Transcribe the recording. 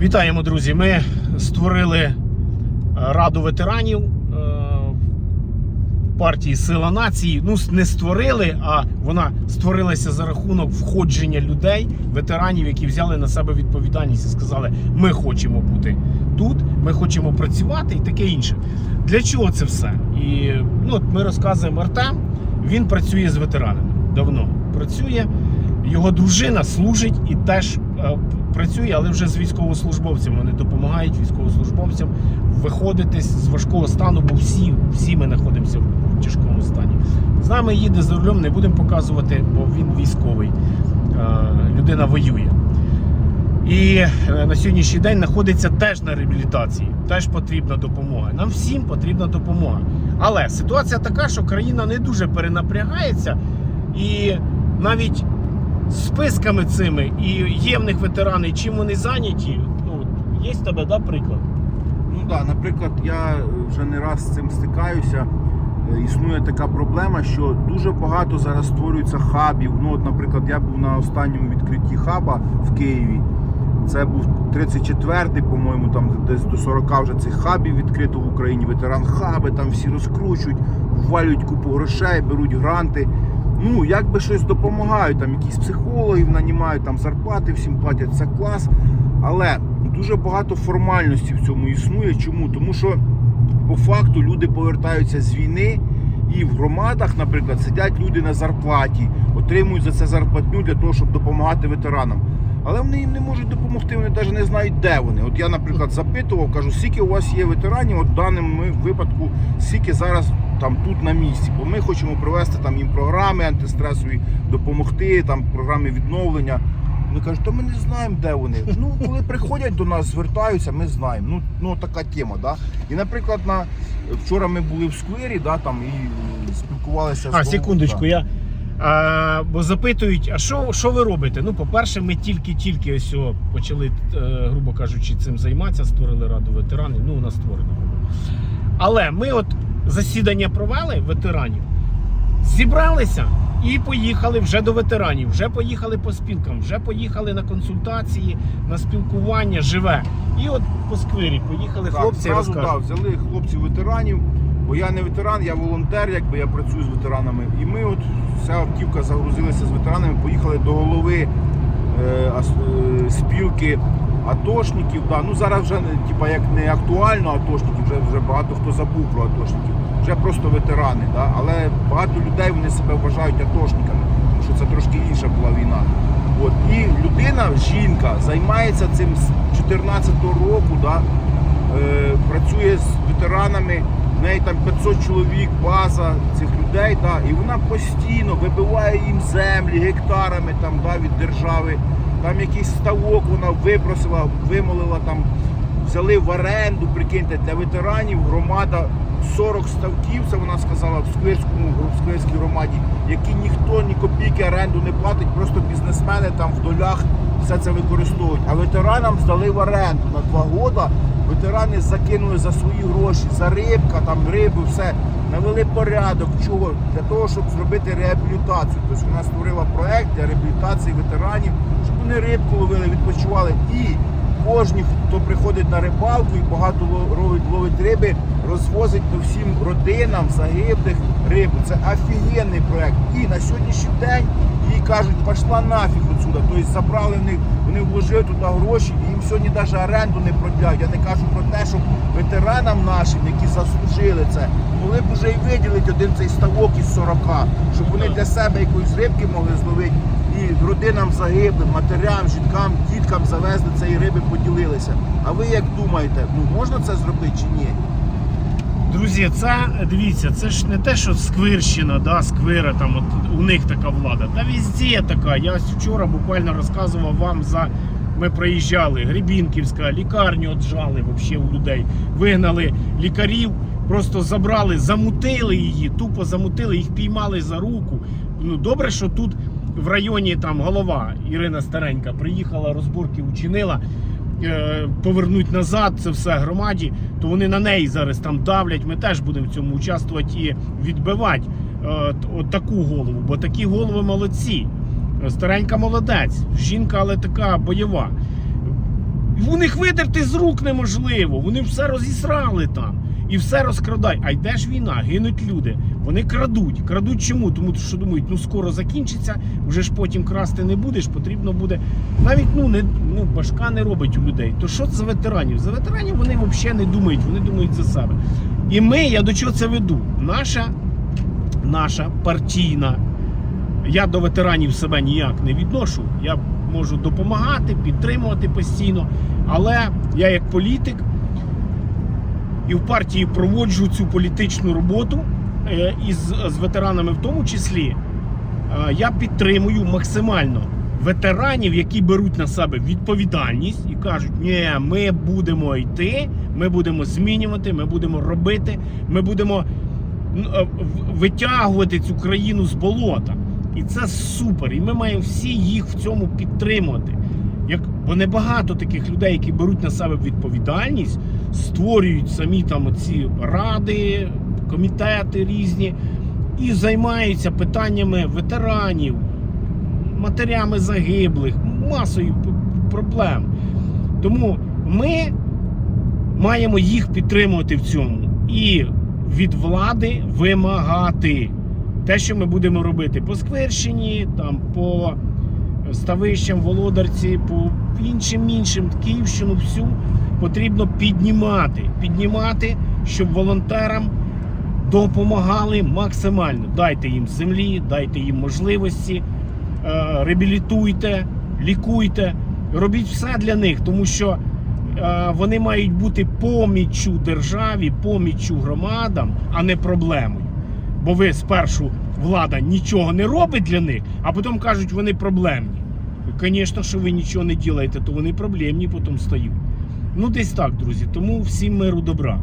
Вітаємо, друзі! Ми створили е, Раду ветеранів е, партії Сила нації. Ну, не створили, а вона створилася за рахунок входження людей, ветеранів, які взяли на себе відповідальність і сказали: ми хочемо бути тут, ми хочемо працювати і таке інше. Для чого це все? І ну, от ми розказуємо Артем. Він працює з ветеранами давно. Працює. Його дружина служить і теж працює, але вже з військовослужбовцями. Вони допомагають військовослужбовцям виходити з важкого стану, бо всі, всі ми знаходимося в тяжкому стані. З нами їде за рулем, не будемо показувати, бо він військовий. Е, Людина воює. І е, на сьогоднішній день знаходиться теж на реабілітації. Теж потрібна допомога. Нам всім потрібна допомога. Але ситуація така, що країна не дуже перенапрягається, і навіть списками цими і є в них ветерани, чим вони зайняті. Ну, є в тебе да, приклад. Ну так, наприклад, я вже не раз з цим стикаюся. Е, Існує така проблема, що дуже багато зараз створюється хабів. Ну, от, наприклад, я був на останньому відкритті хаба в Києві. Це був 34-й, по-моєму, там десь до 40 вже цих хабів відкрито в Україні. Ветеран хаби, там всі розкручують, ввалюють купу грошей, беруть гранти. Ну, якби щось допомагають, там якісь психологів нанімають, там зарплати всім платять, це клас. Але дуже багато формальностей в цьому існує. Чому? Тому що по факту люди повертаються з війни, і в громадах, наприклад, сидять люди на зарплаті, отримують за це зарплатню для того, щоб допомагати ветеранам. Але вони їм не можуть допомогти, вони навіть не знають, де вони. От я, наприклад, запитував, кажу, скільки у вас є ветеранів, от в даному випадку, скільки зараз там тут на місці, бо ми хочемо провести там їм програми антистресові, допомогти, там програми відновлення. Вони кажуть, то ми не знаємо, де вони. Ну, коли приходять до нас, звертаються, ми знаємо. Ну, ну така тема, да. І, наприклад, на вчора ми були в сквері, да, там і спілкувалися А, з секундочку, да. я. А, бо запитують, а що, що ви робите? Ну, по-перше, ми тільки-тільки ось почали, е, грубо кажучи, цим займатися, створили раду ветеранів. Ну, у нас створена. Але ми от засідання провели ветеранів, зібралися і поїхали вже до ветеранів, вже поїхали по спілкам, вже поїхали на консультації, на спілкування живе. І от по сквері поїхали Так, хлопці зразу, да, взяли хлопців ветеранів, бо я не ветеран, я волонтер, якби я працюю з ветеранами. І ми от вся автівка загрузилася з ветеранами, поїхали до голови е, е, спілки атошників. Да. Ну зараз вже типа, як не актуально атошників, вже, вже багато хто забув про атошників, вже просто ветерани. Да. Але багато людей вони себе вважають атошниками, тому що це трошки інша була війна. От. І людина, жінка, займається цим з 14-го року. Да, е, працює з ветеранами, в неї там 500 чоловік, база цих людей, да, і вона постійно вибиває їм землі гектарами там, да, від держави. Там якийсь ставок вона випросила, вимолила там, взяли в оренду, прикиньте, для ветеранів громада 40 ставків, це вона сказала в Сквирському, в Сквирській громаді, які ніхто ні копійки оренду не платить, просто бізнесмени там в долях все це використовують. А ветеранам здали в оренду на два роки. Ветерани закинули за свої гроші, за рибка, там рибу, все. Навели порядок, чого? Для того, щоб зробити реабілітацію. Тобто вона створила проект для реабілітації ветеранів, вони рибку ловили, відпочивали. І кожні, хто приходить на рибалку і багато ловить, ловить риби, розвозить по всім родинам загиблих рибу. Це офігенний проект. І на сьогоднішній день їй кажуть, пішла нафіг отсюда. Тобто забрали в них, вони вложили туди гроші, і їм сьогодні навіть оренду не продляють. Я не кажу про те, щоб ветеранам нашим, які заслужили це, могли б вже і виділити один цей ставок із 40, щоб вони для себе якоїсь рибки могли зловити. І родинам загиблим, матерям, жінкам, діткам завезли цієї риби, поділилися. А ви як думаєте, ну можна це зробити чи ні? Друзі, це дивіться, це ж не те, що Сквирщина, да, Сквира, там от у них така влада. Та везде така. Я вчора буквально розказував вам за. Ми проїжджали, Гребінківська, лікарню отжали вообще у людей. Вигнали лікарів, просто забрали, замутили її, тупо замутили, їх піймали за руку. Ну добре, що тут в районі там голова Ірина Старенька приїхала, розборки учинила. е, Повернуть назад це все громаді, то вони на неї зараз там давлять. Ми теж будемо в цьому участвувати і відбивати е, от таку голову, бо такі голови молодці. Старенька молодець, жінка, але така бойова. У них видерти з рук неможливо. Вони все розісрали там. І все розкрадають. А йде ж війна, гинуть люди. Вони крадуть. Крадуть чому? Тому що думають, ну скоро закінчиться, вже ж потім красти не будеш, потрібно буде. Навіть ну не ну башка не робить у людей. То що за ветеранів? За ветеранів вони взагалі не думають, вони думають за себе. І ми, я до чого це веду? Наша, наша партійна. Я до ветеранів себе ніяк не відношу. Я можу допомагати, підтримувати постійно. Але я як політик і в партії проводжу цю політичну роботу е, із з ветеранами, в тому числі, е, я підтримую максимально ветеранів, які беруть на себе відповідальність і кажуть: ні, ми будемо йти, ми будемо змінювати, ми будемо робити, ми будемо е, витягувати цю країну з болота. І це супер. І ми маємо всі їх в цьому підтримувати. Як, бо небагато таких людей, які беруть на себе відповідальність, створюють самі там ці ради, комітети різні і займаються питаннями ветеранів, матерями загиблих, масою проблем. Тому ми маємо їх підтримувати в цьому і від влади вимагати те, що ми будемо робити по Сквирщині, там по ставищам, володарці, по іншим іншим Київщину всю потрібно піднімати. Піднімати, щоб волонтерам допомагали максимально. Дайте їм землі, дайте їм можливості, е, реабілітуйте, лікуйте, робіть все для них, тому що е, вони мають бути поміччю державі, поміччю громадам, а не проблемою. Бо ви спершу влада нічого не робить для них, а потім кажуть, вони проблемні. Звісно, що ви нічого не робите, то вони проблемні потім стають. Ну, десь так, друзі. Тому всім миру добра.